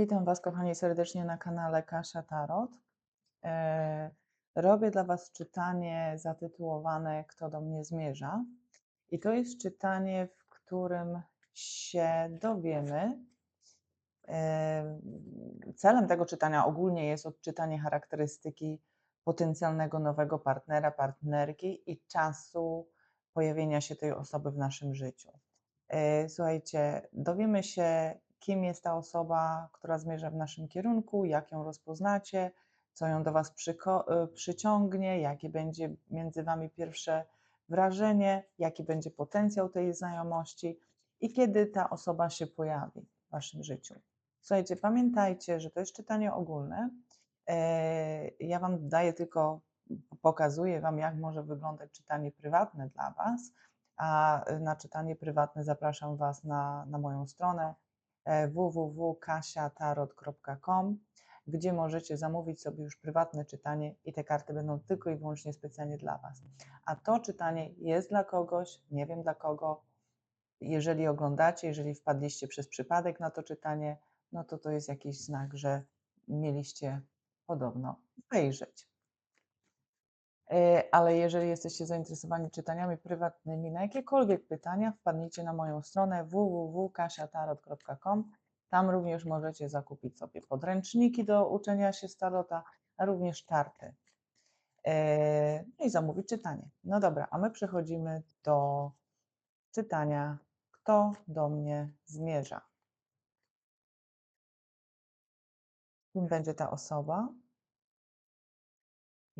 Witam Was, kochani, serdecznie na kanale Kasia Tarot. E, Robię dla Was czytanie zatytułowane Kto do mnie zmierza. I to jest czytanie, w którym się dowiemy. e, Celem tego czytania ogólnie jest odczytanie charakterystyki potencjalnego nowego partnera, partnerki i czasu pojawienia się tej osoby w naszym życiu. E, Słuchajcie, dowiemy się, kim jest ta osoba, która zmierza w naszym kierunku, jak ją rozpoznacie, co ją do Was y, przyciągnie, jakie będzie między Wami pierwsze wrażenie, jaki będzie potencjał tej znajomości i kiedy ta osoba się pojawi w Waszym życiu. Słuchajcie, pamiętajcie, że to jest czytanie ogólne. E, Ja Wam daję tylko, pokazuję Wam, jak może wyglądać czytanie prywatne dla Was, a na czytanie prywatne zapraszam Was na, na moją stronę e, www.kasiatarot.com, gdzie możecie zamówić sobie już prywatne czytanie i te karty będą tylko i wyłącznie specjalnie dla Was. A to czytanie jest dla kogoś, nie wiem dla kogo. Jeżeli oglądacie, jeżeli wpadliście przez przypadek na to czytanie, no to to jest jakiś znak, że mieliście podobno wejrzeć. E, Ale jeżeli jesteście zainteresowani czytaniami prywatnymi na jakiekolwiek pytania, wpadnijcie na moją stronę www.kasiatarot.com. Tam również możecie zakupić sobie podręczniki do uczenia się starota, a również karty. E, No i zamówić czytanie. No dobra, a my przechodzimy do czytania Kto do mnie zmierza? Kim będzie ta osoba?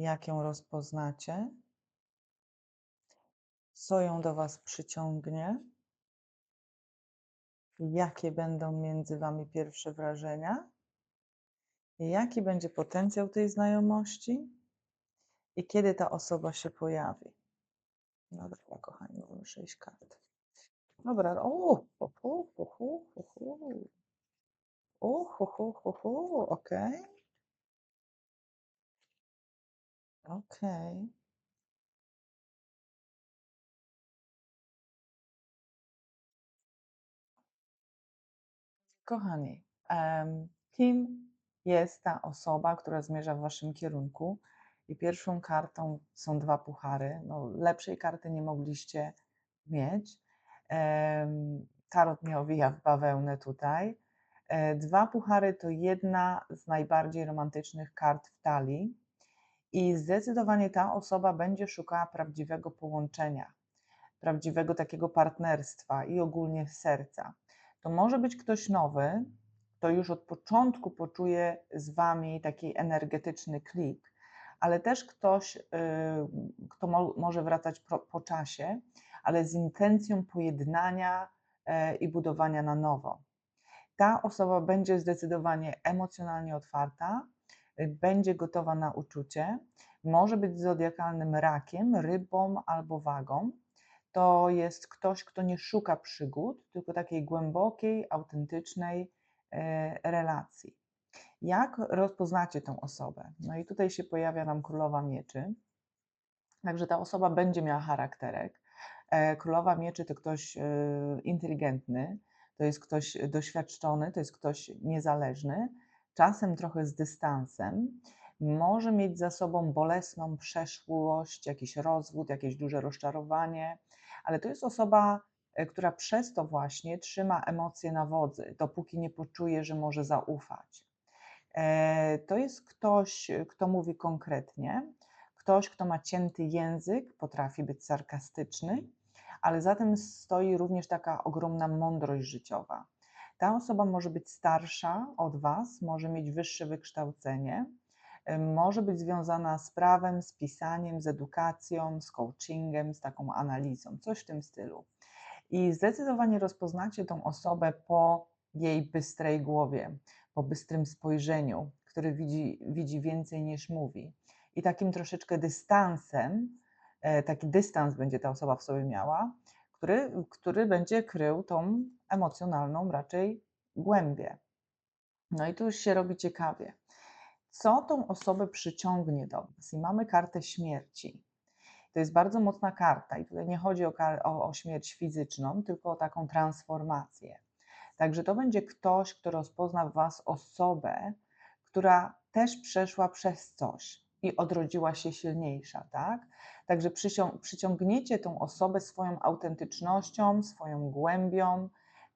Jak ją rozpoznacie? Co ją do Was przyciągnie? Jakie będą między Wami pierwsze wrażenia? Jaki będzie potencjał tej znajomości? I kiedy ta osoba się pojawi? No dobra, kochani, mamy sześć kart. Dobra, o, hu, hu, hu, hu, hu, hu. O, hu, hu, hu, hu, okej. Okej. Kochani, kim jest ta osoba, która zmierza w Waszym kierunku? I pierwszą kartą są dwa puchary. No, lepszej karty nie mogliście mieć. Tarot mnie owija w bawełnę tutaj. E, Dwa puchary to jedna z najbardziej romantycznych kart w talii. I zdecydowanie ta osoba będzie szukała prawdziwego połączenia, prawdziwego takiego partnerstwa i ogólnie serca. To może być ktoś nowy, kto już od początku poczuje z Wami taki energetyczny klik, ale też ktoś, y, kto mo może wracać po, czasie, ale z intencją pojednania e, i budowania na nowo. Ta osoba będzie zdecydowanie emocjonalnie otwarta, będzie gotowa na uczucie, może być zodiakalnym rakiem, rybą albo wagą. To jest ktoś, kto nie szuka przygód, tylko takiej głębokiej, autentycznej e, relacji. Jak rozpoznacie tę osobę? No i tutaj się pojawia nam królowa mieczy. Także ta osoba będzie miała charakterek. E, Królowa mieczy to ktoś e, inteligentny, to jest ktoś doświadczony, to jest ktoś niezależny, czasem trochę z dystansem. Może mieć za sobą bolesną przeszłość, jakiś rozwód, jakieś duże rozczarowanie, ale to jest osoba, e, która przez to właśnie trzyma emocje na wodzy, dopóki nie poczuje, że może zaufać. E, To jest ktoś, kto mówi konkretnie, ktoś, kto ma cięty język, potrafi być sarkastyczny, ale za tym stoi również taka ogromna mądrość życiowa. Ta osoba może być starsza od Was, może mieć wyższe wykształcenie, e, może być związana z prawem, z pisaniem, z edukacją, z coachingiem, z taką analizą, coś w tym stylu. I zdecydowanie rozpoznacie tą osobę po jej bystrej głowie, po bystrym spojrzeniu, który widzi, widzi więcej niż mówi. I takim troszeczkę dystansem, e, taki dystans będzie ta osoba w sobie miała, który, który będzie krył tą emocjonalną raczej głębię. No i tu już się robi ciekawie. co tą osobę przyciągnie do Was. I mamy kartę śmierci. To jest bardzo mocna karta i tutaj nie chodzi o, o, o śmierć fizyczną, tylko o taką transformację. Także to będzie ktoś, kto rozpozna w Was osobę, która też przeszła przez coś i odrodziła się silniejsza, tak? Także przyciągniecie tą osobę swoją autentycznością, swoją głębią,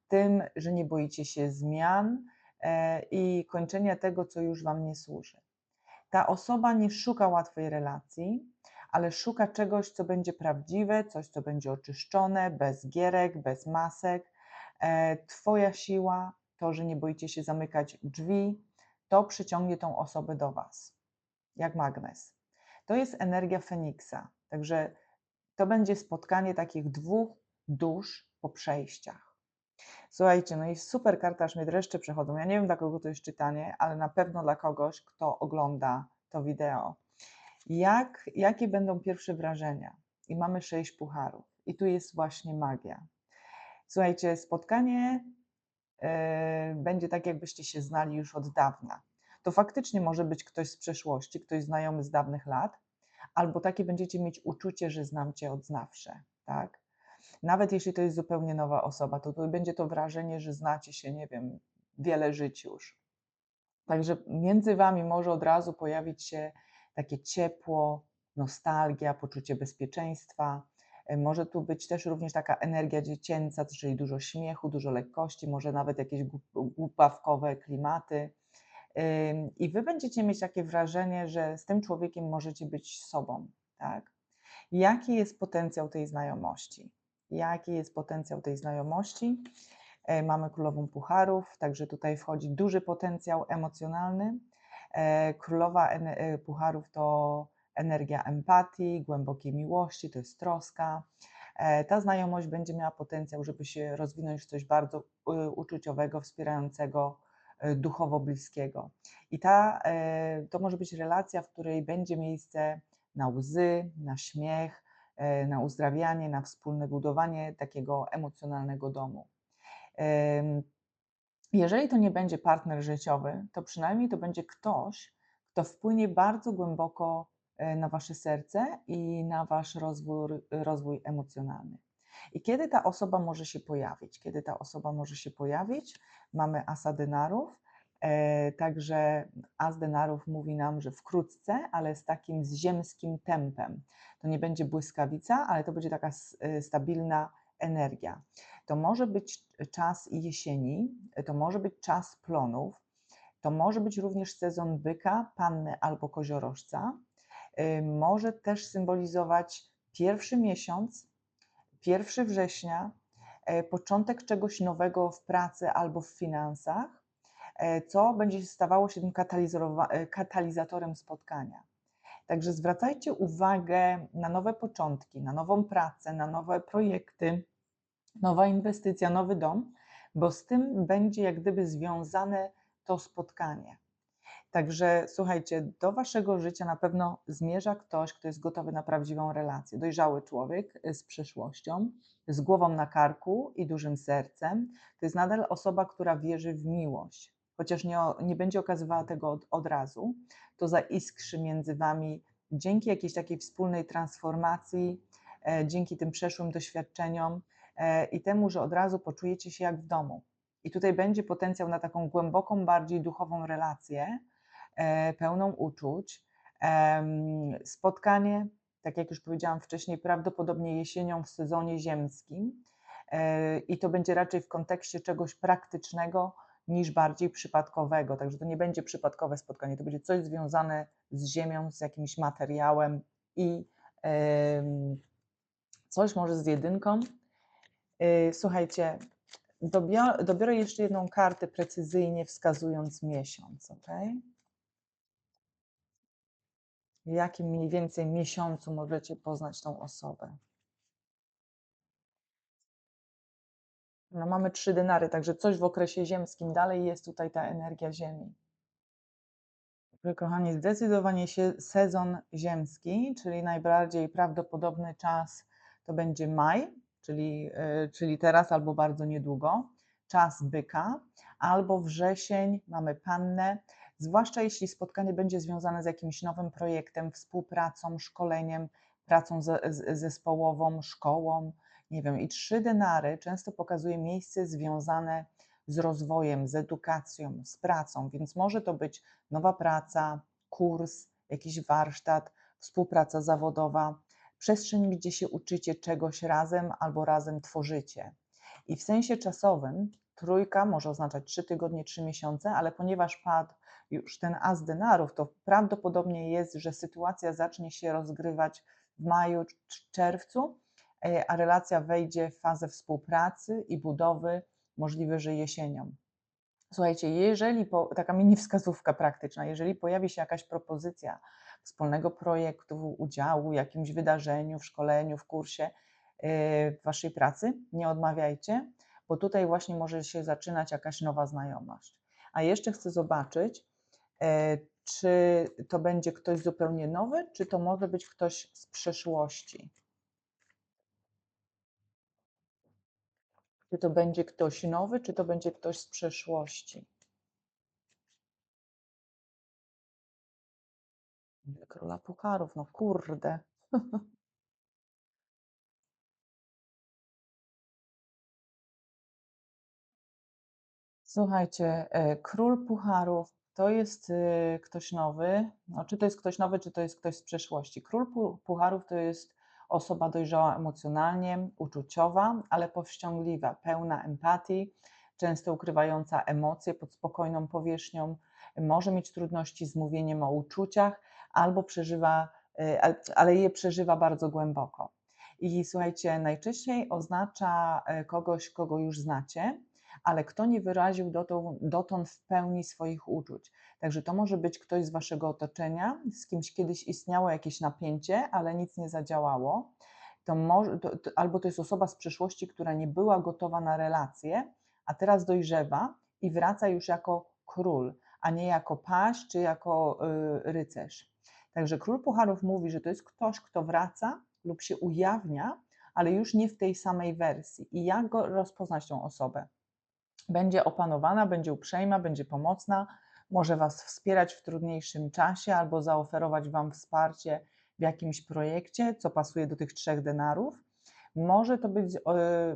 tym, że nie boicie się zmian e, i kończenia tego, co już Wam nie służy. Ta osoba nie szuka łatwej relacji, ale szuka czegoś, co będzie prawdziwe, coś, co będzie oczyszczone, bez gierek, bez masek. E, twoja siła, to, że nie boicie się zamykać drzwi, to przyciągnie tą osobę do Was, jak magnes. To jest energia Feniksa, także to będzie spotkanie takich dwóch dusz po przejściach. Słuchajcie, no i super karta, aż mnie dreszcze przechodzą. Ja nie wiem, dla kogo to jest czytanie, ale na pewno dla kogoś, kto ogląda to wideo. Jak, jakie będą pierwsze wrażenia? I mamy sześć pucharów. I tu jest właśnie magia. Słuchajcie, spotkanie yy, będzie tak, jakbyście się znali już od dawna. To faktycznie może być ktoś z przeszłości, ktoś znajomy z dawnych lat, albo takie będziecie mieć uczucie, że znam cię od zawsze, tak? Nawet jeśli to jest zupełnie nowa osoba, to, to będzie to wrażenie, że znacie się, nie wiem, wiele żyć już. Także między wami może od razu pojawić się takie ciepło, nostalgia, poczucie bezpieczeństwa. E, może tu być też również taka energia dziecięca, czyli dużo śmiechu, dużo lekkości, może nawet jakieś głupawkowe klimaty. I wy będziecie mieć takie wrażenie, że z tym człowiekiem możecie być sobą, tak? Jaki jest potencjał tej znajomości? Jaki jest potencjał tej znajomości? E, mamy królową pucharów, także tutaj wchodzi duży potencjał emocjonalny. E, królowa e, pucharów to energia empatii, głębokiej miłości, to jest troska. Ta znajomość będzie miała potencjał, żeby się rozwinąć w coś bardzo uczuciowego, wspierającego, duchowo bliskiego. I ta, to może być relacja, w której będzie miejsce na łzy, na śmiech, na uzdrawianie, na wspólne budowanie takiego emocjonalnego domu. Jeżeli to nie będzie partner życiowy, to przynajmniej to będzie ktoś, kto wpłynie bardzo głęboko e, na wasze serce i na wasz rozwój, rozwój emocjonalny. I kiedy ta osoba może się pojawić? Kiedy ta osoba może się pojawić? Mamy asa denarów, e, także as denarów mówi nam, że wkrótce, ale z takim ziemskim tempem. To nie będzie błyskawica, ale to będzie taka e, stabilna energia. To może być czas jesieni, to może być czas plonów, to może być również sezon byka, panny albo koziorożca. Y, może też symbolizować pierwszy miesiąc, pierwszy września, y, początek czegoś nowego w pracy albo w finansach, y, co będzie stawało się tym katalizatorem spotkania. Także zwracajcie uwagę na nowe początki, na nową pracę, na nowe projekty, nowa inwestycja, nowy dom, bo z tym będzie jak gdyby związane to spotkanie. Także słuchajcie, do waszego życia na pewno zmierza ktoś, kto jest gotowy na prawdziwą relację. Dojrzały człowiek z przeszłością, z głową na karku i dużym sercem. To jest nadal osoba, która wierzy w miłość, chociaż nie, nie będzie okazywała tego od, od razu. To zaiskrzy między wami dzięki jakiejś takiej wspólnej transformacji, e, dzięki tym przeszłym doświadczeniom E, i temu, że od razu poczujecie się jak w domu. I tutaj będzie potencjał na taką głęboką, bardziej duchową relację, e, pełną uczuć. Spotkanie, tak jak już powiedziałam wcześniej, prawdopodobnie jesienią w sezonie ziemskim. I to będzie raczej w kontekście czegoś praktycznego niż bardziej przypadkowego. Także to nie będzie przypadkowe spotkanie, to będzie coś związane z ziemią, z jakimś materiałem i coś może z jedynką, Y, słuchajcie, dobiorę, dobiorę jeszcze jedną kartę precyzyjnie wskazując miesiąc, ok? W jakim mniej więcej miesiącu możecie poznać tą osobę? No mamy trzy denary, także coś w okresie ziemskim. Dalej jest tutaj ta energia Ziemi. Kochani, zdecydowanie się sezon ziemski, czyli najbardziej prawdopodobny czas to będzie maj, czyli, e, czyli teraz albo bardzo niedługo, czas byka, albo wrzesień, mamy pannę. zwłaszcza jeśli spotkanie będzie związane z jakimś nowym projektem, współpracą, szkoleniem, pracą zespołową, szkołą, nie wiem. I trzy denary często pokazuje miejsce związane z rozwojem, z edukacją, z pracą, więc może to być nowa praca, kurs, jakiś warsztat, współpraca zawodowa, przestrzeń, gdzie się uczycie czegoś razem albo razem tworzycie. I w sensie czasowym trójka może oznaczać trzy tygodnie, trzy miesiące, ale ponieważ padł już ten as denarów, to prawdopodobnie jest, że sytuacja zacznie się rozgrywać w maju, czerwcu, a relacja wejdzie w fazę współpracy i budowy, możliwe, że jesienią. Słuchajcie, jeżeli, po, taka mini wskazówka praktyczna, jeżeli pojawi się jakaś propozycja wspólnego projektu, udziału, jakimś wydarzeniu, w szkoleniu, w kursie, e, w waszej pracy, nie odmawiajcie, bo tutaj właśnie może się zaczynać jakaś nowa znajomość. A jeszcze chcę zobaczyć, e, czy to będzie ktoś zupełnie nowy, czy to może być ktoś z przeszłości. Czy to będzie ktoś nowy, czy to będzie ktoś z przeszłości? Króla Pucharów, no kurde. Słuchajcie, e, król pucharów to jest y, ktoś nowy. No, czy to jest ktoś nowy, czy to jest ktoś z przeszłości? Król pucharów to jest osoba dojrzała emocjonalnie, uczuciowa, ale powściągliwa, pełna empatii, często ukrywająca emocje pod spokojną powierzchnią. Może mieć trudności z mówieniem o uczuciach, albo przeżywa, y, ale je przeżywa bardzo głęboko. I słuchajcie, najczęściej oznacza e, kogoś, kogo już znacie, ale kto nie wyraził dotąd, dotąd w pełni swoich uczuć. Także to może być ktoś z waszego otoczenia, z kimś kiedyś istniało jakieś napięcie, ale nic nie zadziałało. To może, to, to, albo to jest osoba z przeszłości, która nie była gotowa na relacje, a teraz dojrzewa i wraca już jako król, a nie jako paź czy jako y, rycerz. Także król pucharów mówi, że to jest ktoś, kto wraca lub się ujawnia, ale już nie w tej samej wersji. I jak go rozpoznać tą osobę? będzie opanowana, będzie uprzejma, będzie pomocna, może Was wspierać w trudniejszym czasie albo zaoferować Wam wsparcie w jakimś projekcie, co pasuje do tych trzech denarów. Może to być,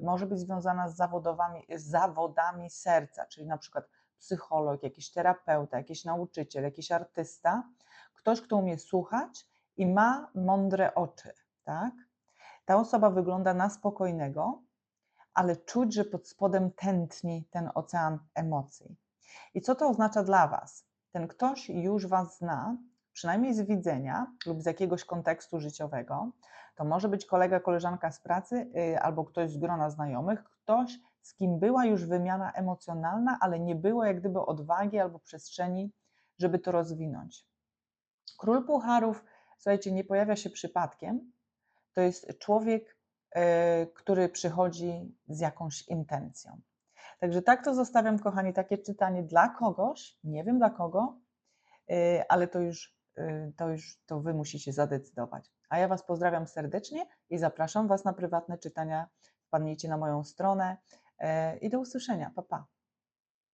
może być związana z, zawodowami, z zawodami serca, czyli na przykład psycholog, jakiś terapeuta, jakiś nauczyciel, jakiś artysta, ktoś, kto umie słuchać i ma mądre oczy, tak? Ta osoba wygląda na spokojnego, ale czuć, że pod spodem tętni ten ocean emocji. I co to oznacza dla Was? Ten ktoś już Was zna, przynajmniej z widzenia lub z jakiegoś kontekstu życiowego. To może być kolega, koleżanka z pracy yy, albo ktoś z grona znajomych, ktoś, z kim była już wymiana emocjonalna, ale nie było jak gdyby odwagi albo przestrzeni, żeby to rozwinąć. Król Pucharów, słuchajcie, nie pojawia się przypadkiem. To jest człowiek, E, który przychodzi z jakąś intencją. Także tak to zostawiam, kochani, takie czytanie dla kogoś, nie wiem dla kogo, e, ale to już, e, to już to Wy musicie zadecydować. A ja Was pozdrawiam serdecznie i zapraszam Was na prywatne czytania. Wpadnijcie na moją stronę i do usłyszenia. Pa, pa.